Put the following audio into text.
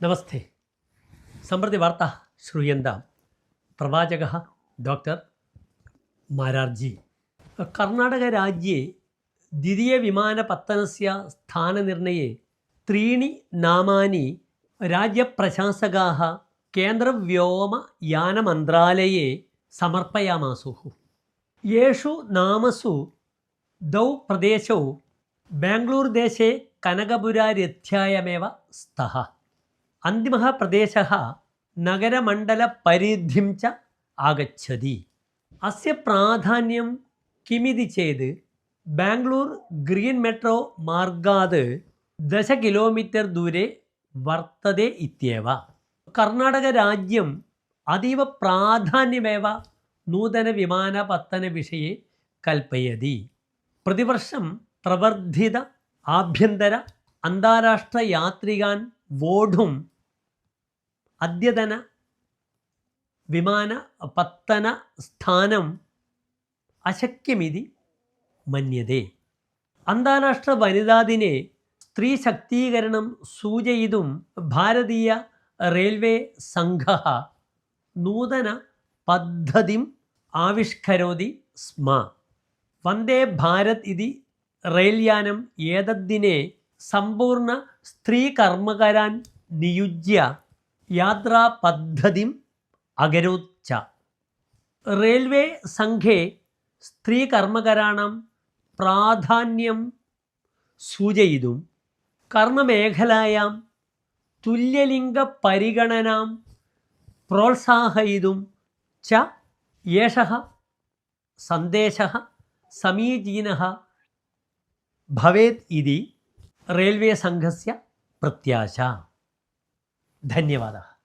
നമസ്തേ. സമൃദ്ധി വാർത്ത ശ്രൂയന്ത. പ്രവാചക ഡോക്ടർ മാരാർജി. കർണാടക രാജ്യെ ദ്വിതീയ വിമാന പത്തനസ്യ സ്ഥാനനിർണയെ ത്രീണി നാമാനി രാജ്യപ്രശാസകാ മന്ത്രാലയെ സമർപ്പയാമാസുः യേഷു നാമസു ദൗ പ്രദേശവും ബാംഗ്ലൂർ ദേശേ കനകപുരാരധ്യായമേവ സ്ഥ അന്തിമഹ പ്രദേശ നഗരമണ്ഡല പരിധിം ച ആഗതി അസ്യ പ്രാധാന്യം കിമിതി ചെയ്ത് ബാംഗ്ലൂർ ഗ്രീൻ മെട്രോ മാർഗാത് ദശ കിലോമീറ്റർ ദൂരെ വർത്തതെ ഇത്യവ. കർണാടക രാജ്യം അതീവ പ്രാധാന്യമേവ നൂതന വിമാനപത്തന വിഷയെ കൽപ്പയതി. പ്രതിവർഷം പ്രവർദ്ധിത ആഭ്യന്തര അന്താരാഷ്ട്ര യാത്രികാൻ വോഢും അദ്യതന വിമാന പത്തന സ്ഥാനം അശക്യമിതി മന്യതേ. അന്താരാഷ്ട്ര വനിതാ ദിനെ സ്ത്രീ ശക്തീകരണം സൂചയിതും ഭാരതീയ റെയിൽവേ സംഘ നൂതന പദ്ധതിം ആവിഷ്കരോതി സ്മ. വന്ദേ ഭാരത് ഇതി റെയിൽയാനം ഏതദ്ദിനെ സമ്പൂർണ സ്ത്രീകർമ്മകരാൻ നിയുജ്യ യാത്രാ പദ്ധതിം അകരോച്ച. റെയിൽവേ സംഘേ സ്ത്രീകർമ്മകരാണം പ്രാധാന്യം സൂചയിതും. കർമ്മമേഖലായാം തുല്യലിംഗ പരിഗണനാം പ്രോത്സാഹയിതും. ച ഏഷ സന്ദേശ സമീചീന ഭവേത് ഇതി റെയിൽവേ സംഘസ്യ പ്രത്യാശ. ధన్యవాదాలు.